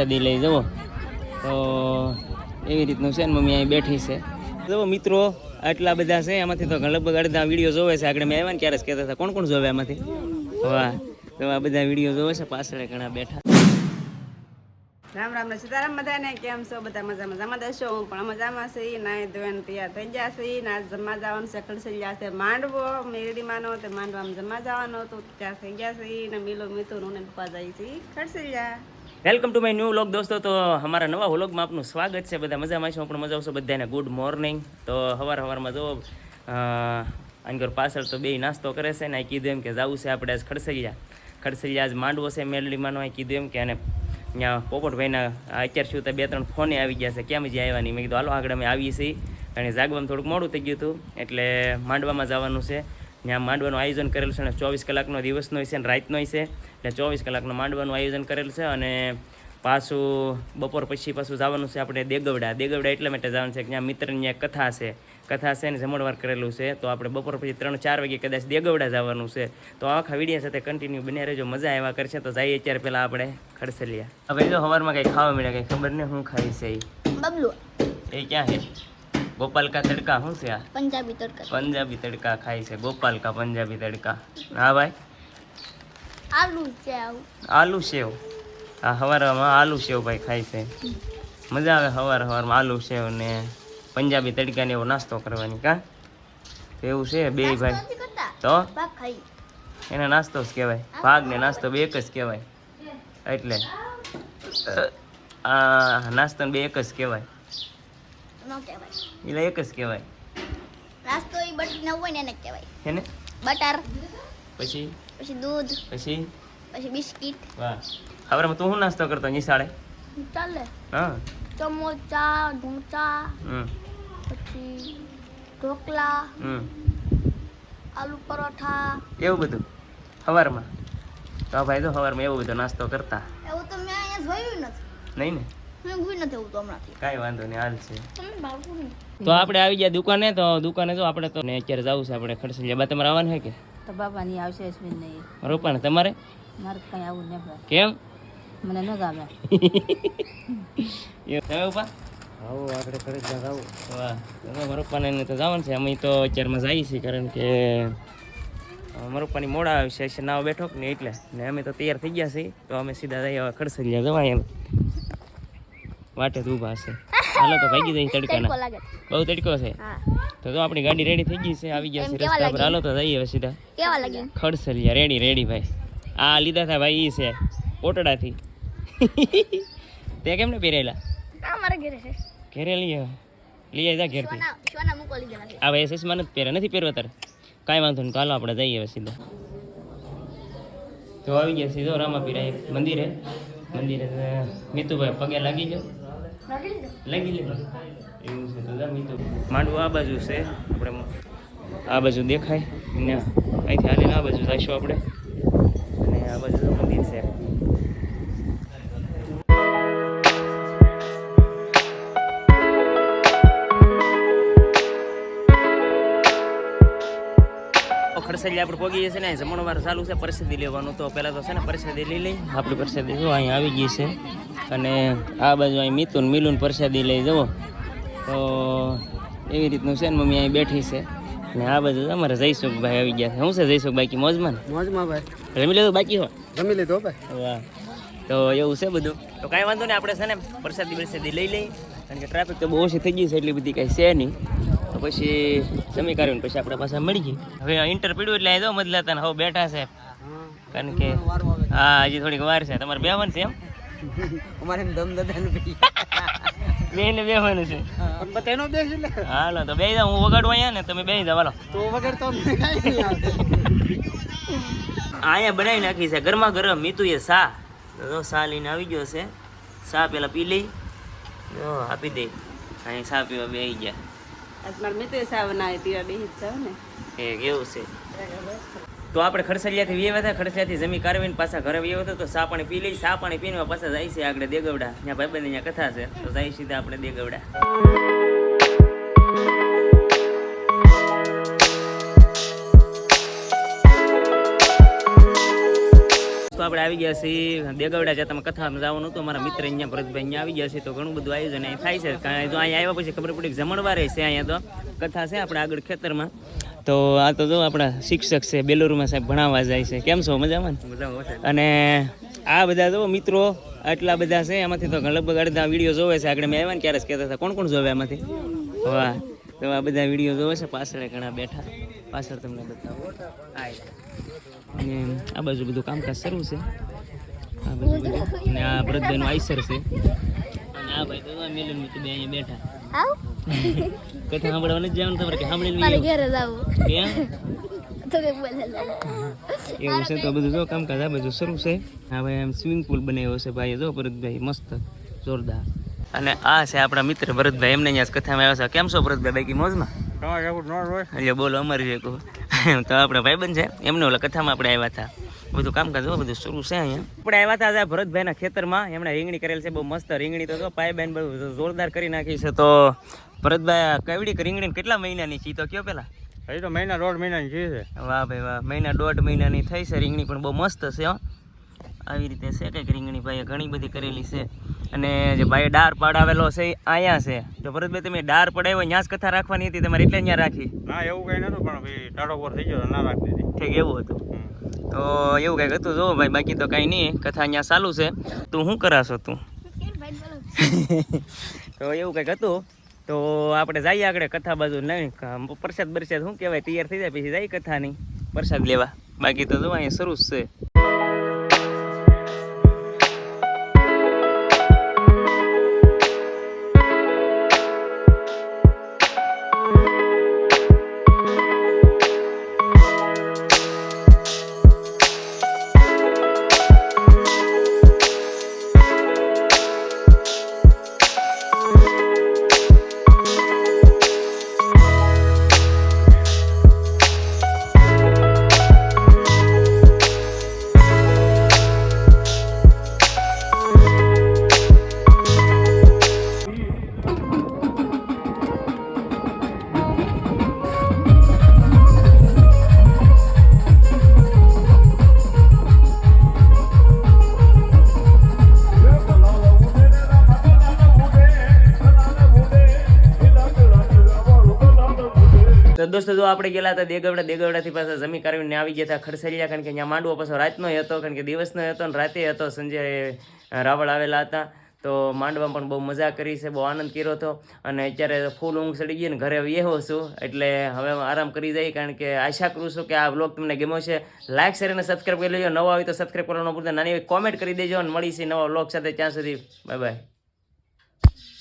પ્રસાદી લઈ જવો. તો એવી રીતનું છે ને મમ્મી અહીં બેઠી છે. જુઓ મિત્રો, આટલા બધા છે, એમાંથી તો લગભગ અડધા વીડિયો જોવે છે. આગળ મેં આવ્યા ને ક્યારે કહેતા હતા, કોણ કોણ જોવે એમાંથી વાહ, તો આ બધા વીડિયો જોવે છે, પાછળ ઘણા બેઠા. રામ રામ સીતારામ બધાને, કેમ છો? બધા મજા મજામાં દશો હું પણ મજામાં છે. નાય ધોઈને તૈયાર થઈ ગયા છે. ના જમવા જવાનું છે ખડસઈ ગયા છે, માંડવો. મેરડીમાંનો તે માંડવામાં જમવા જવાનો તો ત્યાં થઈ ગયા છે. ને મિલો મિતુર ને પપ્પા જાય છે ખડસઈ ગયા welcome to my new vlog દોસ્તો. તો અમારા નવા વ્લોગમાં આપનું સ્વાગત છે. બધા મજામાં છો? પણ મજા આવશો બધાને ગુડ મોર્નિંગ તો સવાર સવારમાં જો અંગર પાછળ તો બે નાસ્તો કરે છે ને આ કીધું એમ કે જવું છે આપણે આજ ખડસલિયા ખડસલિયા આજ માંડવો છે મેલડીમાંનો આ કીધું એમ કે અને ત્યાં પોપટભાઈના અત્યાર સુધી બે ત્રણ ફોને આવી ગયા છે. કેમ જે આવ્યા મેં કીધું, હાલો, આગળ અમે આવીએ છીએ. અને જાગવામાં થોડુંક મોડું થઈ ગયું હતું, એટલે માંડવામાં જવાનું છે. ત્યાં માંડવાનું આયોજન કરેલું છે અને ચોવીસ કલાકનો દિવસનો છે અને રાતનો છે એટલે ચોવીસ કલાકનું માંડવાનું આયોજન કરેલું છે અને પાછું બપોર પછી પાછું જવાનું છે આપણે દેગવડા. દેગવડા એટલા માટે જવાનું છે કે ત્યાં મિત્રની ત્યાં કથા છે. કથા છે ને જમણવાર કરેલું છે. તો આપણે બપોર પછી ત્રણ ચાર વાગે કદાચ દેગવડા જવાનું છે. તો આખા વિડીયા સાથે કન્ટિન્યુ બન્યા રહેજો. મજા આવ્યા કરશે તો જઈએ અત્યારે પહેલાં આપણે ખડસલિયા. હવે જો સવારમાં કંઈ ખાવા મળ્યા કંઈ ખબર નહીં શું ખાઈ છે બબલુ. એ એ ક્યાં છે? ગોપાલ કા તડકા શું છે આ? પંજાબી તડકા. પંજાબી તડકા ખાય છે ગોપાલ કા પંજાબી તડકા. હા ભાઈ? આલુ સેવ આલુ સેવ. આ સવારમાં આલુ સેવ ભાઈ ખાય છે. મજા આવે સવાર સવારમાં આલુ સેવ ને પંજાબી તડકાને એવો નાસ્તો કરવાની કા? એવું છે બે ભાઈ. તો? એને નાસ્તો જ કહેવાય. ભાગ ને નાસ્તો બે એક જ કહેવાય. એટલે આ નાસ્તો બે એક જ કહેવાય. ન કહેવાય. એટલે એક જ કહેવાય. નાસ્તો એ બટર ન હોય ને એને કહેવાય. હે ને? બટર પછી? પછી દૂધ પછી? પછી બિસ્કિટ. વાહ. હવે તું શું નાસ્તો કરતો નિશાળે? ચાલે. હા. સમોસા ઢોંચા પછી ઢોકળા આલુ પરોઠા. એવું બધું? સવારમાં તો ભાઈ તો સવારમાં એવું બધો નાસ્તો કરતા. એવું તો મેં અહીંયા જોયું નથી. નહીં ને? તો કાંઈ વાંધો નહીં હાલ છે. તમને ભાવતું નહીં. તો આપણે આવી ગયા દુકાને તો દુકાને જો આપણે તો ને અત્યારે જવું છે આપણે ખડસલિયા બા તમારે આવવાનું છે કે? તો બાપાની આવશે અશ્વિન ને રોપા ને તમારે? મારે કઈ આવું ને કેમ? મને ન ગમે. એ તમે ઉપા આવો આપણે ખરે જ આવું વાહ તો મારા પપ્પાને તો જવાનું છે અમે તો અત્યારમાં જઈએ છીએ કારણ કે મારા મોડા આવશે છે નાવ બેઠો કે ને એટલે. ને અમે તો તૈયાર થઈ ગયા છીએ તો અમે સીધા જઈએ હવે ખડસલિયા જવાય એમ. વાટે જ ઊભા છે હાલો તો ભાગી જઈએ તડકો તડકાના બહુ તડકો છે? તો તો જો આપણી ગાડી રેડી થઈ ગઈ છે આવી ગયા છે રસ્તા પર. હાલો તો જઈએ હવે સીધા. કેવા લાગે? ખડસલિયા રેડી રેડી ભાઈ. આ લીધા હતા ભાઈ ઈ છે કોટડાથી તે કેમ ને પહેરેલા મારા ઘરે છે. ઘેરે લઈ લઈ જા ઘેરથી. આ ભાઈ એસએસમાં નથી પહેરે નથી પહેરવા તારે? કાંઈ વાંધો નહીં હાલો આપણે જઈએ હવે સીધા. તો આવી ગયા સીધો રામાપીરા એક મંદિરે. મંદિરે મીતુભાઈ પગે લાગી જાઓ લાગી લીધો? એવું છે તો માંડવું આ બાજુ છે. આપણે આ બાજુ દેખાય. ને અહીંથી હાલીને આ બાજુ જઈશું આપણે. ખડસલી આપણે પગી છે ને જમણવાર ચાલુ છે પ્રસાદી લેવાનું. તો પહેલાં તો છે ને પ્રસાદી લઈ લઈ. આપણી પ્રસાદી જો અહીં આવી ગઈ છે. અને આ બાજુ અહીં મિતુન મિલુન પ્રસાદી લઈ જવો. તો એવી રીતનું છે ને મમ્મી અહીં બેઠી છે. ને આ બાજુ અમારે જયસુખભાઈ આવી ગયા છે. શું છે જયસુખ બાકી મોજમાં ને? મોજમાં ભાઈ. રમી લીધું બાકી હો રમી લીધો ભાઈ. વાહ. તો એવું છે બધું? તો કાંઈ વાંધો નહીં આપણે છે ને પ્રસાદી પ્રસાદી લઈ લઈ. કારણ કે ટ્રાફિક તો બહુ ઓછી થઈ ગઈ છે એટલી બધી કાંઈ છે નહીં. પછી જમી કાઢીને પછી આપણે પાછા મળી ગઈ. હવે ઇન્ટર પીડ્યું એટલે અહીં જો મદલાતા હવે બેઠા છે. કારણ કે હા હજી થોડીક વાર છે. તમારે બેવાનું છે એમ? અમારે એમ દમ દદાને પી. બેવાનું છે. પણ બેસ એટલે હાલો તો બે જાવ હું વગાડું અહીંયા ને તમે બે જાવ હાલો. તો વગર તો અમને કાંઈ નહીં આવે. અહીંયા બનાવી નાખી છે. ગરમા ગરમ મીતુએ સા. તો સા લઈને આવી ગયો છે. સા પેલા પી લઈ. આપી દે. અહીં સા પીવા બે ગયા. મારે મિતુએ સા બનાવી પીવા બેસી જાવ ને. એ કેવું છે? તો આપણે ખડસલિયાથી વ્યવા હતા ખડસલિયાથી જમી કારવીને પાછા ઘરે વ્યવ હતો તો સા પાણી પી લઈ સા પાણી પીને પાછા જાય છે આગળ દેગવડા. ત્યાં ભાઈબંધ અહીંયા કથા છે, તો જાય સીધા આપણે દેગવડા. આપણે આવી ગયા છીએ. દેગવડા જતા અમે કથામાં જવાનું હતું અમારા મિત્ર અહીંયા ભરતભાઈ અહીંયા આવી ગયા છે તો ઘણું બધું આયોજન અહીં થાય છે. કારણ જો અહીંયા આવ્યા પછી ખબર પડી કે જમણવારે છે અહીંયા તો કથા છે આપણે આગળ ખેતરમાં. તો આ તો જો આપણા શિક્ષક છે બેલુરુમાં સાહેબ ભણાવવા જાય છે. કેમ છો? મજામાં અને આ બધા જો મિત્રો આટલા બધા છે એમાંથી તો લગભગ અડધા વીડિયો જોવે છે. આગળ મેં આવ્યા ને ક્યારે કહેતા હતા કોણ કોણ જોવે એમાંથી વાહ. તો આ બધા વીડિયો જોવે છે પાછળ ઘણા બેઠા. પાછળ તમને બતાવો. આ અને આ બાજુ બધું કામકાજ શરૂ છે. આ બાજુ બધું. અને આ ભરતભાઈનું આઈસર છે. અને આ ભાઈ તો મિલન મિત્ર બે અહીંયા બેઠા. કથા સાંભળવા નથી જવાનું તમારે કે સાંભળી ઘરે જાવું એવું છે તો બધું જો કામકાજ આ બધું શરૂ છે. હા ભાઈ એમ સ્વિમિંગ પુલ બનાવ્યો છે ભાઈ જો ભરતભાઈ મસ્ત. જોરદાર. અને આ છે આપણા મિત્ર ભરતભાઈ. એમને અહીંયા કથામાં આવ્યા છે. કેમ છો ભરતભાઈ બાકી મોજમાં? એટલે બોલો અમારી જેકો તો આપણે ભાઈબંધ છે. એમને ઓલા કથામાં આપણે આવ્યા હતા. બધું કામકાજ બધું શરૂ છે અહીંયા. આપણે આવ્યા હતા ભરતભાઈના ખેતરમાં. એમણે રીંગણી કરેલ છે બહુ મસ્ત રીંગણી તો ભાઈ પાય બેન બધું જોરદાર કરી નાખી છે. તો ભરતભાઈ કેવડી રીંગણી કેટલા મહિનાની છે તો કયો પેલા? હજી તો મહિના દોઢ મહિનાની છે છે. વાહ ભાઈ વાહ મહિના દોઢ મહિનાની થઈ છે રીંગણી પણ બહુ મસ્ત છે હો. આવી રીતે છે કંઈક રીંગણી ભાઈએ ઘણી બધી કરેલી છે. અને જે ભાઈએ ડાર પડાવેલો છે એ અહીંયા છે. જો ભરતભાઈ તમે ડાર પડાવ્યો ત્યાં જ કથા રાખવાની હતી તમારે એટલે ત્યાં રાખી? ના એવું કઈ નતું પણ ભાઈ ટાળો પર થઈ ગયો ના રાખતી દીધી. ઠીક એવું હતું. તો એવું કંઈક હતું જો ભાઈ બાકી તો કાંઈ નહીં કથા અહીંયા ચાલુ છે. તું શું કરાશો તું? તો એવું કંઈક હતું. તો આપણે જઈએ આગળ કથા બાજુ. નહીં પ્રસાદ બરસાદ શું કહેવાય? તૈયાર થઈ જાય પછી જાય કથાની. પ્રસાદ લેવા. બાકી તો જો અહીંયા શરૂ જ છે. દોસ્તો, જો આપણે ગયેલા હતા દેગવડા, દેગવડાથી પાછા જમી કાઢીને આવી ગયા હતા ખડસરિયા કારણ કે અહીંયા માંડવો પાછો રાતનો હતો, કારણ કે દિવસનો હતો ને રાતે હતો સંજય રાવળ આવેલા હતા. તો માંડવામાં પણ બહુ મજા કરી છે, બહુ આનંદ કર્યો હતો. અને અત્યારે ફૂલ ઊંઘ ચડી ગઈ ને ઘરે બેહો છું, એટલે હવે આરામ કરી જાય કારણ કે આશા કરું છું કે આ બ્લોગ તમને ગમ્યો છે લાઇક શેર અને સબસ્ક્રાઈબ કરી લેજો. નવા આવી તો સબસ્ક્રાઈબ કરવાનો ભૂલતા નાની કોમેન્ટ કરી દેજો અને મળીશું નવા બ્લોગ સાથે. ત્યાં સુધી બાય બાય